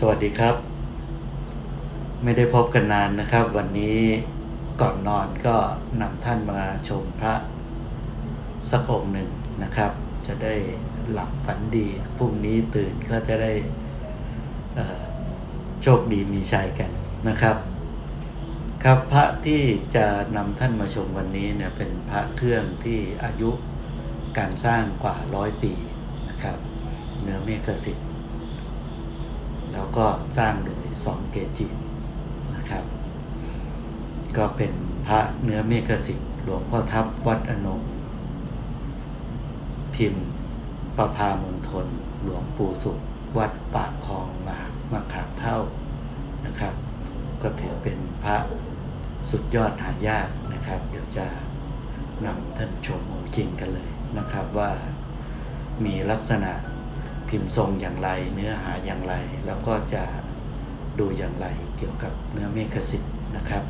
สวัสดีครับ ไม่ได้พบกันนานนะครับ วันนี้ก่อนนอนก็นำท่านมาชมพระสักองค์หนึ่งนะครับ จะได้หลับฝันดีพรุ่งนี้ตื่นก็จะได้โชคดีมีชัยกันนะครับ ครับพระที่จะนำท่านมาชมวันนี้เนี่ยเป็นพระเครื่องที่อายุการสร้างกว่าร้อยปีนะครับ เนื้อเมฆสิทธิ์ แล้วก็สร้างโดยสองเกจินะครับ ก็เป็นพระเนื้อเมฆสิทธิ์หลวงพ่อทับวัดอนงพิมพ์ประพามณฑลหลวงปู่สุข วัดปากคลองมามาขามเท่านะครับ ก็ถือเป็นพระสุดยอดหายากนะครับ เดี๋ยวจะนำท่านชมองค์จริงกันเลยนะครับว่ามีลักษณะ พิมพ์ทรงอย่างไร เนื้อหาอย่างไร แล้วก็จะดูอย่างไรเกี่ยวกับเนื้อเมฆสิทธิ์นะครับ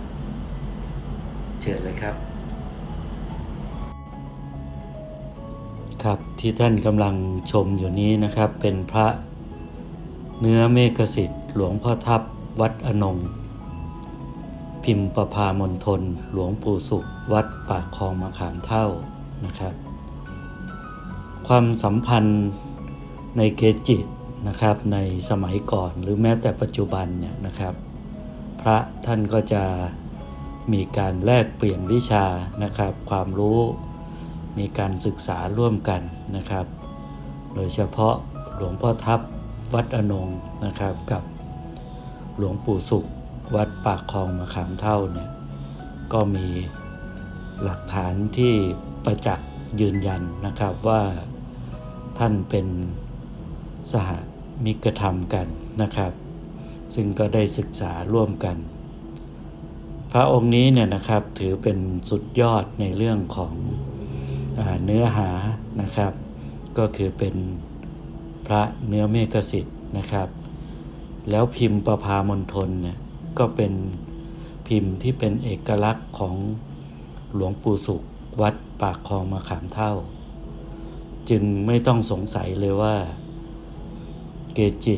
เชิญเลยครับ ครับที่ท่านกำลังชมอยู่นี้นะครับ เป็นพระเนื้อเมฆสิทธิ์หลวงพ่อทับวัดอนงพิมพ์ประพามณฑลหลวงปู่สุข วัดปากคลองมะขามเท่านะครับ ความสัมพันธ์ ในเกจินะครับในสมัยก่อนหรือแม้แต่ปัจจุบันเนี่ยนะครับ พระท่านก็จะมีการแลกเปลี่ยนวิชานะครับ ความรู้มีการศึกษาร่วมกันนะครับ โดยเฉพาะหลวงพ่อทับวัดอนงนะครับกับหลวงปู่สุขวัดปากคลองมะขามเท่าเนี่ยก็มีหลักฐานที่ประจักษ์ยืนยันนะครับว่าท่านเป็น สหมิกธรรมกันนะครับ ซึ่งก็ได้ศึกษาร่วมกัน พระองค์นี้เนี่ยนะครับถือเป็นสุดยอดในเรื่องของอเนื้อหานะครับ ก็คือเป็นพระเนื้อเมฆสิทธิ์นะครับ แล้วพิมพ์ประพามณฑลเนี่ยก็เป็นพิมพ์ที่เป็นเอกลักษณ์ของหลวงปู่สุขวัดปากคลองมะขามเท่า จึงไม่ต้องสงสัยเลยว่า เกจิ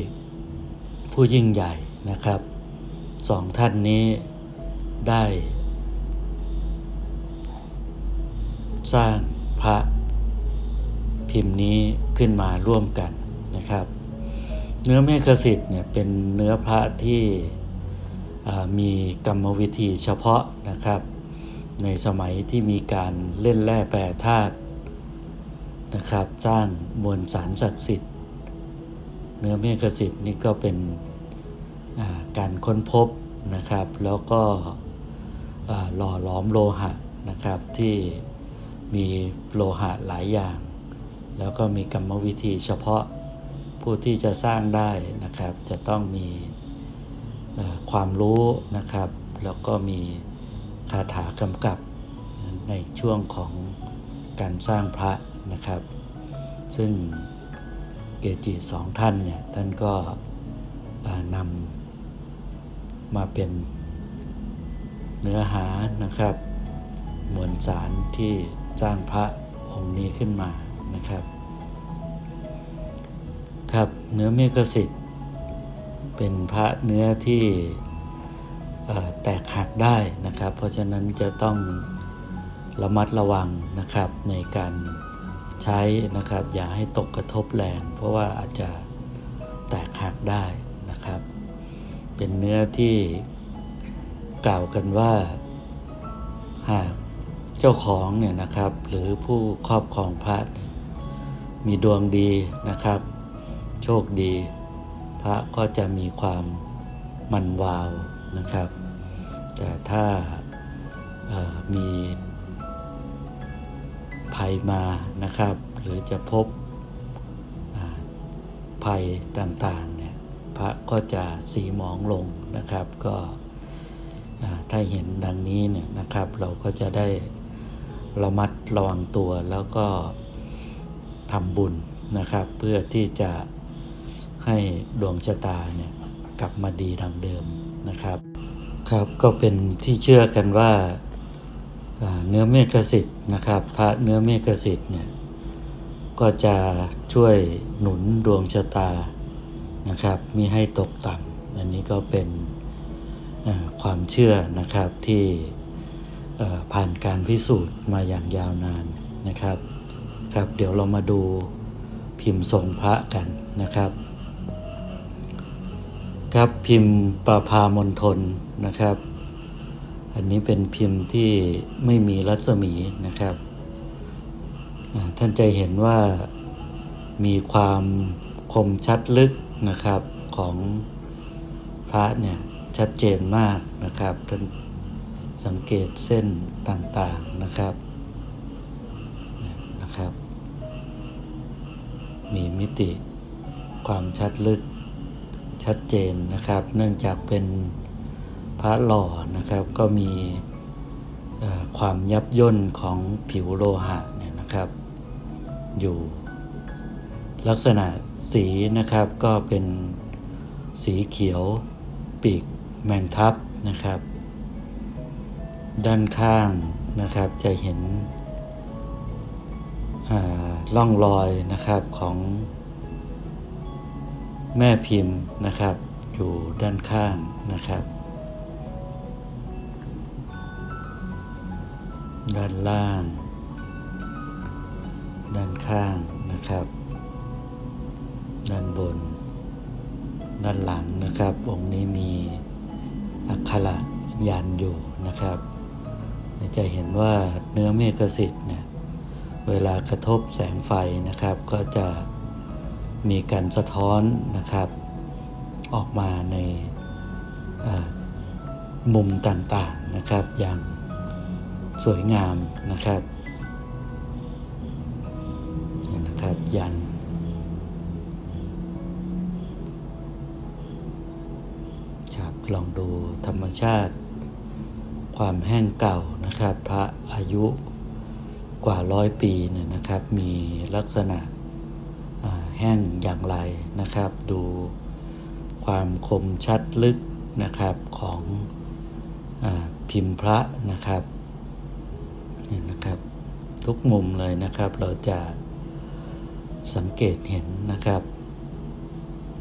ผู้ยิ่งใหญ่นะครับสองท่านนี้ได้ สร้างพระพิมพ์นี้ขึ้นมาร่วมกันนะครับ เนื้อเมฆสิทธิ์เนี่ยเป็นเนื้อพระที่มีกรรมวิธีเฉพาะนะครับ ในสมัยที่มีการเล่นแร่แปรธาตุนะครับ สร้างมวลสารศักดิ์สิทธิ์ เนื้อเมฆสิทธิ์นี่ก็เป็นาการค้นพบนะครับ แล้วก็หล่อหลอมโลหะนะครับที่มีโลหะหลายอย่าง แล้วก็มีกรรมวิธีเฉพาะผู้ที่จะสร้างได้นะครับ จะต้องมีความรู้นะครับ แล้วก็มีคาถากำกับในช่วงของการสร้างพระนะครับ ซึ่ง เกจิสองท่านเนี่ยท่านก็นำมาเป็นเนื้อหานะครับ มวลสารที่สร้างพระองค์นี้ขึ้นมานะครับ ครับเนื้อเมฆสิทธิ์เป็นพระเนื้อที่แตกหักได้นะครับ เพราะฉะนั้นจะต้องระมัดระวังนะครับในการ ใช้นะครับ อย่าให้ตกกระทบแรงเพราะว่าอาจจะแตกหักได้นะครับ เป็นเนื้อที่กล่าวกันว่าหากเจ้าของเนี่ยนะครับ หรือผู้ครอบครองพระมีดวงดีนะครับ โชคดี พระก็จะมีความมันวาวนะครับ แต่ถ้ามีภัยมา นะครับ หรือจะพบภัยต่างๆเนี่ยพระก็จะสีหมองลงนะครับ ก็ถ้าเห็นดังนี้เนี่ยนะครับ เราก็จะได้ระมัดระวังตัวแล้วก็ทำบุญนะครับ เพื่อที่จะให้ดวงชะตาเนี่ยกลับมาดีดังเดิมนะครับ ครับก็เป็นที่เชื่อกันว่าอ่าเนื้อเมฆสิทธิ์นะครับ พระเนื้อเมฆสิทธิ์เนี่ย ก็จะช่วยหนุนดวงชะตานะครับมิให้ตกต่ำอันนี้ก็เป็นความเชื่อนะครับที่ผ่านการพิสูจน์มาอย่างยาวนานนะครับครับ เดี๋ยวเรามาดูพิมพ์ทรงพระกันนะครับ ครับพิมพ์ประพามณฑลนะครับ อันนี้เป็นพิมพ์ที่ไม่มีรัศมีนะครับ ท่านจะเห็นว่ามีความคมชัดลึกนะครับของพระเนี่ยชัดเจนมากนะครับท่านสังเกตเส้นต่างๆนะครับนะครับ มีมิติความชัดลึกชัดเจนนะครับ เนื่องจากเป็นพระหล่อนะครับก็มีความยับย่นของผิวโลหะเนี่ยนะครับ อยู่ ลักษณะสีนะครับก็เป็นสีเขียวปีกแมงทับนะครับ ด้านข้างนะครับจะเห็นอ่าร่องรอยนะครับของแม่พิมพ์นะครับ อยู่ด้านข้างนะครับ ด้านล่าง ด้านข้างนะครับ ด้านบน ด้านหลังนะครับ องค์นี้มีอักขระยันอยู่นะครับ จะเห็นว่าเนื้อเมฆสิทธิ์เนี่ยเวลากระทบแสงไฟนะครับ ก็จะมีการสะท้อนนะครับ ออกมาในมุมต่างๆนะครับ อย่างสวยงามนะครับ นี่นะครับยัน ครับลองดูธรรมชาติ ความแห้งเก่านะครับ พระอายุกว่าร้อยปีเนี่ยนะครับ มีลักษณะแห้งอย่างไรนะครับ ดูความคมชัดลึกนะครับของอพิมพ์พระนะครับเนี่ยนะครับ ทุกมุมเลยนะครับเราจะ สังเกตเห็นนะครับ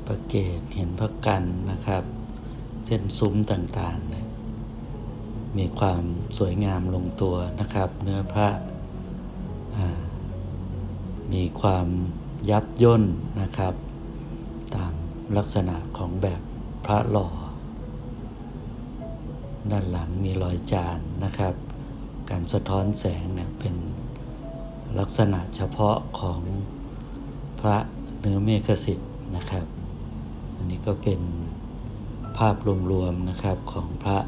ประเกตเห็นพระกันนะครับ เส้นซุ้มต่างๆเนี่ยมีความสวยงามลงตัวนะครับ เนื้อพระมีความยับย่นนะครับ ตามลักษณะของแบบพระหล่อ ด้านหลังมีรอยจานนะครับ การสะท้อนแสงเนี่ยเป็นลักษณะเฉพาะของ พระเนื้อเมฆสิทธิ์นะครับ อันนี้ก็เป็นภาพรวมๆนะครับของพระ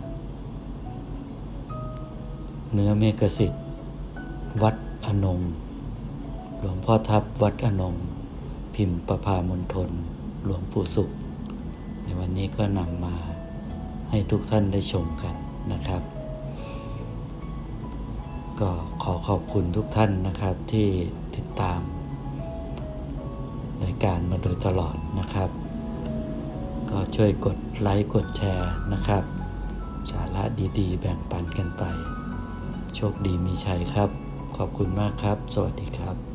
เนื้อเมฆสิทธิ์วัดอนงหลวงพ่อทับวัดอนงพิมพ์ประพามณฑลหลวงปู่สุข ในวันนี้ก็นำมาให้ทุกท่านได้ชมกันนะครับ ก็ขอขอบคุณทุกท่านนะครับที่ติดตาม รายการมาโดยตลอดนะครับ ก็ช่วยกดไลค์กดแชร์นะครับ สาระดีๆ แบ่งปันกันไป โชคดีมีชัยครับ ขอบคุณมากครับ สวัสดีครับ